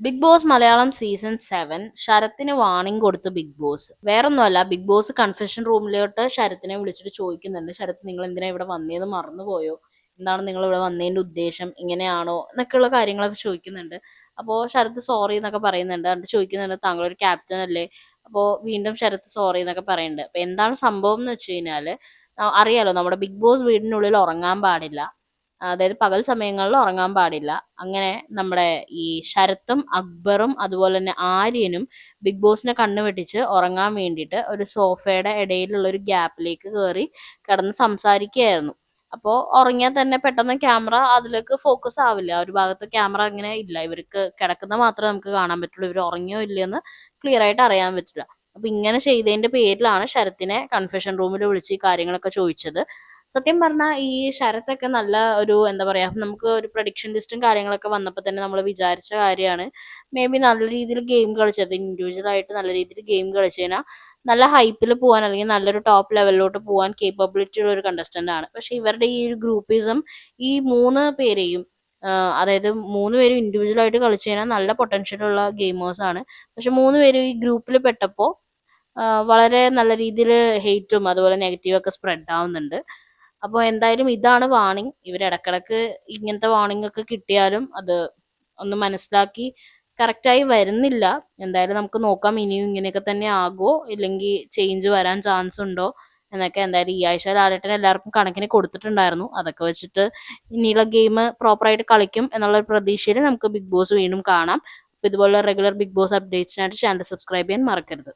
Bigg Boss Malayalam season seven ശരത്തിന് warning കൊടുത്തു Bigg Boss വേറൊന്നുമല്ല Bigg Boss confession റൂമിലോട്ട് ശരത്തിനെ വിളിച്ചിട്ട് ചോദിക്കുന്നുണ്ട്. ശരത്ത് നിങ്ങൾ എന്തിനാ ഇവിടെ വന്നേന്ന് മറന്നുപോയോ എന്താണ് നിങ്ങൾ ഇവിടെ വന്നതിന്റെ ഉദ്ദേശം? ഇങ്ങനെയാണോ? എന്നൊക്കെയുള്ള കാര്യങ്ങളൊക്കെ ചോദിക്കുന്നുണ്ട്. അപ്പോൾ ശരത്ത് സോറി എന്നൊക്കെ പറയുന്നുണ്ട്. എന്നിട്ട് ചോദിക്കുന്നുണ്ട് താങ്കൾ ഒരു ക്യാപ്റ്റൻ അല്ലേ? അപ്പോൾ വീണ്ടും ശരത്ത് സോറി എന്നൊക്കെ പറയുന്നുണ്ട്. അപ്പോൾ എന്താണ് സംഭവം എന്ന് വെച്ച് കഴിഞ്ഞാൽ അറിയാലോ നമ്മുടെ ബിഗ് ബോസ് വീടിനുള്ളിൽ ഉറങ്ങാൻ പാടില്ല. അതായത് പകൽ സമയങ്ങളിൽ ഉറങ്ങാൻ പാടില്ല. അങ്ങനെ നമ്മുടെ ഈ ശരത്തും അക്ബറും അതുപോലെ തന്നെ ആര്യനും ബിഗ് ബോസിനെ കണ്ണു വെട്ടിച്ച് ഉറങ്ങാൻ വേണ്ടിയിട്ട് ഒരു സോഫയുടെ ഇടയിലുള്ള ഒരു ഗ്യാപ്പിലേക്ക് കയറി കിടന്ന് സംസാരിക്കുകയായിരുന്നു. അപ്പോൾ ഉറങ്ങിയാൽ തന്നെ പെട്ടെന്ന് ക്യാമറ അതിലേക്ക് ഫോക്കസ് ആവില്ല. ഒരു ഭാഗത്ത് ക്യാമറ അങ്ങനെ ഇല്ല. ഇവർക്ക് കിടക്കുന്ന മാത്രമേ നമുക്ക് കാണാൻ പറ്റുള്ളൂ. ഇവർ ഉറങ്ങിയോ ഇല്ലയെന്ന് ക്ലിയർ ആയിട്ട് അറിയാൻ പറ്റില്ല. അപ്പൊ ഇങ്ങനെ ചെയ്തതിന്റെ പേരിലാണ് ശരത്തിനെ കൺഫെഷൻ റൂമിൽ വിളിച്ച് ഈ കാര്യങ്ങളൊക്കെ ചോദിച്ചത്. സത്യം പറഞ്ഞാൽ ഈ ശരത്തൊക്കെ നല്ല ഒരു എന്താ പറയാ നമുക്ക് ഒരു പ്രഡിക്ഷൻ ലിസ്റ്റും കാര്യങ്ങളൊക്കെ വന്നപ്പോൾ തന്നെ നമ്മൾ വിചാരിച്ച കാര്യമാണ്. മേ ബി നല്ല രീതിയിൽ ഗെയിം കളിച്ചത്. ഇൻഡിവിജ്വൽ ആയിട്ട് നല്ല രീതിയിൽ ഗെയിം കളിച്ചു കഴിഞ്ഞാൽ നല്ല ഹൈപ്പിൽ പോകാൻ അല്ലെങ്കിൽ നല്ലൊരു ടോപ്പ് ലെവലിലോട്ട് പോകാൻ കേപ്പബിലിറ്റി ഉള്ള ഒരു കണ്ടസ്റ്റന്റ് ആണ്. പക്ഷെ ഇവരുടെ ഈ ഒരു ഗ്രൂപ്പിസം ഈ മൂന്ന് പേരെയും അതായത് മൂന്ന് പേരും ഇൻഡിവിജ്വൽ ആയിട്ട് കളിച്ചു കഴിഞ്ഞാൽ നല്ല പൊട്ടൻഷ്യൽ ഉള്ള ഗെയിമേഴ്സ് ആണ്. പക്ഷെ മൂന്ന് പേരും ഈ ഗ്രൂപ്പിൽ പെട്ടപ്പോൾ വളരെ നല്ല രീതിയിൽ ഹെയ്റ്റും അതുപോലെ നെഗറ്റീവ് ഒക്കെ സ്പ്രെഡ് ആവുന്നുണ്ട്. അപ്പോൾ എന്തായാലും ഇതാണ് വാണിംഗ്. ഇവർ ഇടക്കിടക്ക് ഇങ്ങനത്തെ വാണിംഗ് ഒക്കെ കിട്ടിയാലും അത് ഒന്ന് മനസ്സിലാക്കി കറക്റ്റായി വരുന്നില്ല. എന്തായാലും നമുക്ക് നോക്കാം. ഇനിയും ഇങ്ങനെയൊക്കെ തന്നെ ആകുമോ ഇല്ലെങ്കിൽ ചേഞ്ച് വരാൻ ചാൻസ് ഉണ്ടോ? എന്നൊക്കെ എന്തായാലും ഈ ആഴ്ച ലാലേട്ടൻ എല്ലാവർക്കും കണക്കിന് കൊടുത്തിട്ടുണ്ടായിരുന്നു. അതൊക്കെ വെച്ചിട്ട് ഇനിയുള്ള ഗെയിം പ്രോപ്പറായിട്ട് കളിക്കും എന്നുള്ള പ്രതീക്ഷയിൽ നമുക്ക് ബിഗ് ബോസ് വീണ്ടും കാണാം. അപ്പോൾ ഇതുപോലുള്ള റെഗുലർ ബിഗ് ബോസ് അപ്ഡേറ്റ്സിനായിട്ട് ചാനൽ സബ്സ്ക്രൈബ് ചെയ്യാൻ മറക്കരുത്.